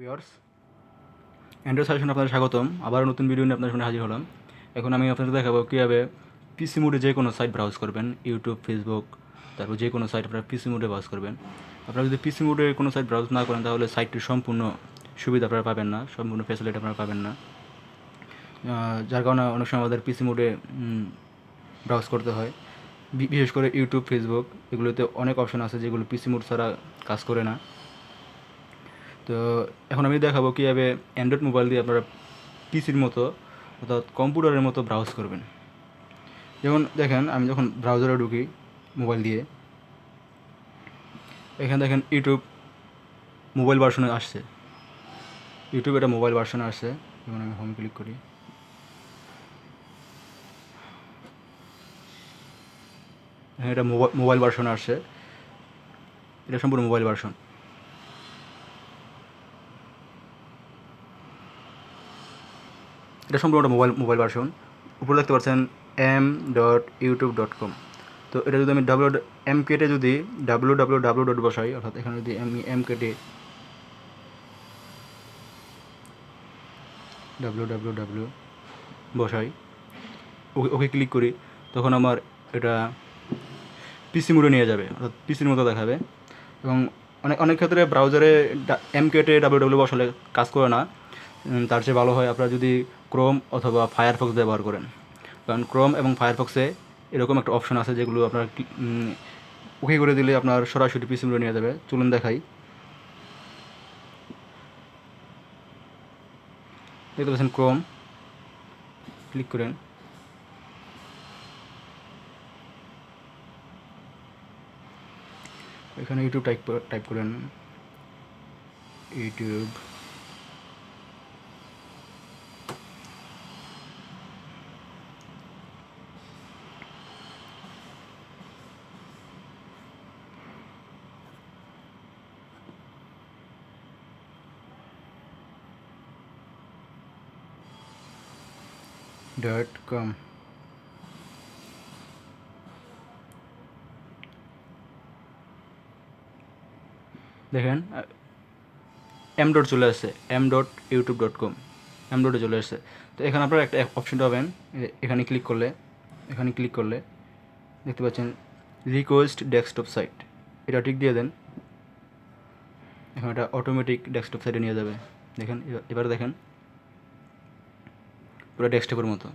Viewers Android suggestion আপনাদের স্বাগতম। আবার নতুন ভিডিও নিয়ে আপনার সামনে হাজির হলাম। এখন আমি আপনাদের দেখাবো কীভাবে পিসি মোডে যে কোনো সাইট ব্রাউজ করবেন ইউটিউব ফেসবুক তারপর যে কোনো সাইট আপনারা পিসি মোডে ব্রাউজ করবেন। আপনারা যদি পিসি মোডে কোনো সাইট ব্রাউজ না করেন, তাহলে সাইটটির সম্পূর্ণ সুবিধা আপনারা পাবেন না, সম্পূর্ণ ফ্যাসিলিটি আপনারা পাবেন না। যার কারণে অনেক সময় আমাদের পিসি মোডে ব্রাউজ করতে হয়। বিশেষ করে ইউটিউব ফেসবুক এগুলোতে অনেক অপশন আছে যেগুলো পিসি মোড ছাড়া কাজ করে না। তো এখন আমি দেখাবো কীভাবে অ্যান্ড্রয়েড মোবাইল দিয়ে আপনারা পিসির মতো অর্থাৎ কম্পিউটারের মতো ব্রাউজ করবেন। যেমন দেখেন, আমি যখন ব্রাউজারে ঢুকি মোবাইল দিয়ে, এখানে দেখেন ইউটিউব মোবাইল ভার্সনে আসছে। ইউটিউব এটা মোবাইল ভার্সনে আসছে। যেমন আমি হোম ক্লিক করি। এটা মোবাইল মোবাইল ভার্সনে আসছে। এটা সম্পূর্ণ মোবাইল ভার্সন এটা সম্পূর্ণ একটা মোবাইল মোবাইল ভার্সন উপরে দেখতে পাচ্ছেন M dot YouTube dot com তো এটা যদি আমি ডাব্লু এম কেটে যদি ডাব্লু ডাব্লু ডাব্লু ডট বসাই, অর্থাৎ এখানে যদি আমি এম কেটে ডাব্লু ডাব্লু ডাব্লু বসাই, ওকে ওকে ক্লিক করি, তখন আমার এটা পিসি মোডে নিয়ে যাবে, অর্থাৎ পিসির মতো দেখাবে। এবং অনেক অনেক ক্ষেত্রে ব্রাউজারে এম কেটে ডাব্লিউ ডাব্লিউ বসালে কাজ করে না। তার চেয়ে ভালো হয় আপনারা যদি ক্রোম অথবা ফায়ারফক্স ব্যবহার করেন। কারণ ক্রোম এবং ফায়ারফক্সে এরকম একটা অপশন আছে যেগুলো আপনার ওকে করে দিলে আপনার সরাসরি পিসি মোডে নিয়ে যাবে। চলুন দেখাই। দেখতে পাচ্ছেন ক্রোম ক্লিক করেন। এখানে ইউটিউব টাইপ টাইপ করেন। ইউটিউব ডট কম দেখেন এম ডট চলে আসছে M dot YouTube dot com M ডটে চলে আসছে। তো এখানে আপনারা একটা অপশন পাবেন এখানে ক্লিক করলে, এখানে ক্লিক করলে দেখতে পাচ্ছেন রিকোয়েস্ট ডেস্কটপ সাইট এটা ঠিক দিয়ে দেন। এখন এটা অটোমেটিক ডেস্কটপ সাইটে নিয়ে যাবে। দেখেন এবার দেখেন। পুরো ডেস্কটপের মতো।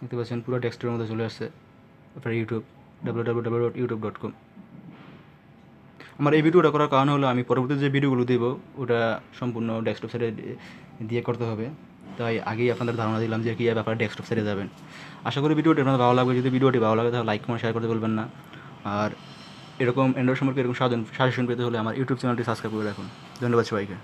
দেখতে পাচ্ছেন, পুরো ডেস্কটপের মতো চলে আসছে আপনার YouTube W W W dot YouTube dot com আমার এই ভিডিওটা করার কারণ হলো, আমি পরবর্তী যে ভিডিওগুলো দেবো, ওটা সম্পূর্ণ ডেস্কটপ সাইডে দিয়ে করতে হবে। তাই আগেই আপনাদের ধারণা দিলাম যে কীভাবে আপনারা ডেস্কটপ সাইডে যাবেন। আশা করি ভিডিওটি আপনাদের ভালো লাগবে। যদি ভিডিওটি ভালো লাগে, তাহলে লাইক, কমেন্ট শেয়ার করতে বলবেন না। আর এরকম অ্যান্ড্রয়েড সম্পর্কে এরকম সাজেশন সাজেশন পেতে হলে আমার ইউটিউব চ্যানেলটি সাবস্ক্রাইব করে রাখুন। ধন্যবাদ সবাইকে।